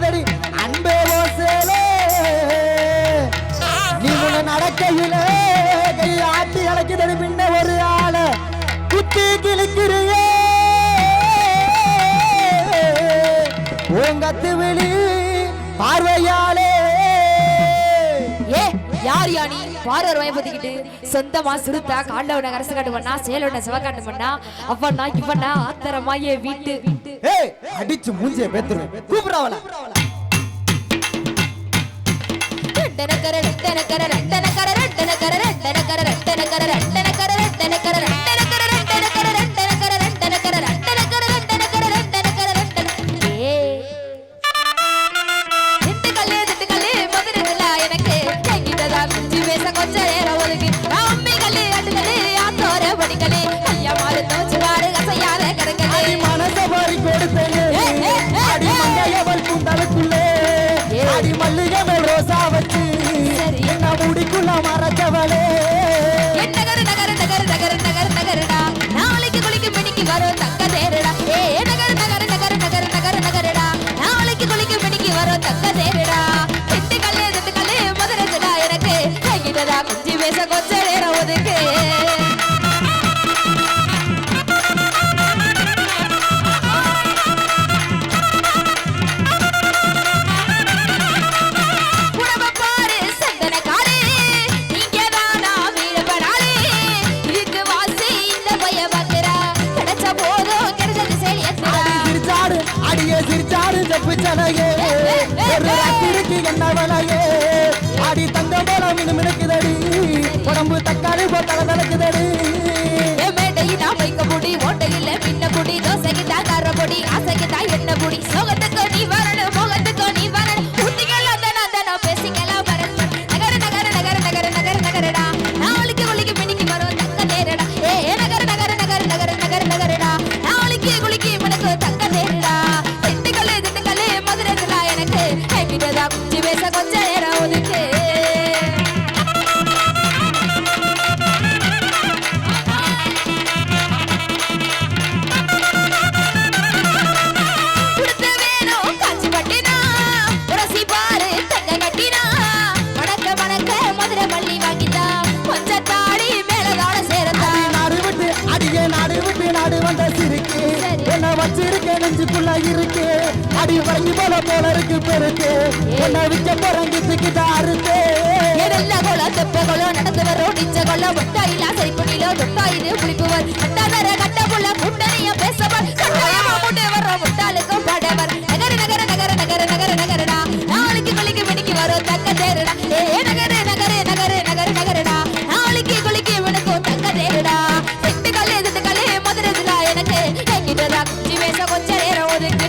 அடிக்குதடி அன்பே ஓசேலே. நீ உன நடக்கையிலே கை ஆட்டி அழைக்குதடி பின்ன ஒரு ஆள குத்தி கிழிக்கிறியே. உங்கத்து விழி பார்வையாலே. ஏ யார் யானி பாரர் வயப்பத்திக்கிட்டு சொந்தமா சுருத்தா காண்டவன கரசு காட்டு பண்ணா சேலவன சிவகாட்டு பண்ணா அவனா இவனா ஆத்தரமா என் வீட்டு. ஏய் அடிச்சு மூஞ்சிய பேத்துருவேன் கூப்பிடாவல ரெட்டனக்கர மல்லிகை மேல் ரோசா வச்சு. என்ன முடிக்குள்ள மறைச்சவளே. என் நகரு நகரு நகரு நகரு நகரு நகருடா. நாளைக்கு குளிக்கு மினிக்கு வரும் தக்க தேருடா. ஏ நகரு நகரு நகரு நகரு நகரு நகருடா. நாளைக்கு குளிக்கு மினிக்கு வரும் தக்க தேருடா. அடியே சிரிச்சாடு செப்பு சனையே. ஒரு ராத்திரிக்கு என்ன வலையே? அடி தங்க போல மினு மினுக்குதடி. உடம்பு தக்காளி போட்டால தலக்குதடி மேடையில் மேடையினா வைக்க முடி, ஓட்டையில் பின்ன குடி தோசைக்கு தான் கார பொடி, ஆசைக்கு தான் என்ன பொடி. சோகத்தை सा को चेहरा उनके பரங்கி போல போல இருக்கு பெருக்கு. என்ன விற்க போறங்கிட்டு அறுத்து. எடல்ல கொல தெப்ப கொல நடந்து வரோம் நிச்ச ஒட்டாயில முட்டாயில சரிப்படியில தொட்டாயிரு புளிப்புவர். கட்டாதர கட்ட புள்ள கூட்டணிய பேசவர். கட்டாயமா முட்டை வர்ற முட்டாளுக்கும் படவர். நகர நகர நகர நகர நகர நகரடா. நாளைக்கு குளிக்கு மினிக்கு வரும் தக்க தேருடா. ஏ நகர நகர நகர நகர நகரடா. நாளைக்கு குளிக்கு இவனுக்கும் தக்க தேருடா. செட்டு கல்லு எட்டு கல்லு மதுரை எனக்கு எங்கிட்டதா குச்சி பேச கொஞ்ச நேரம் ஒதுக்கு.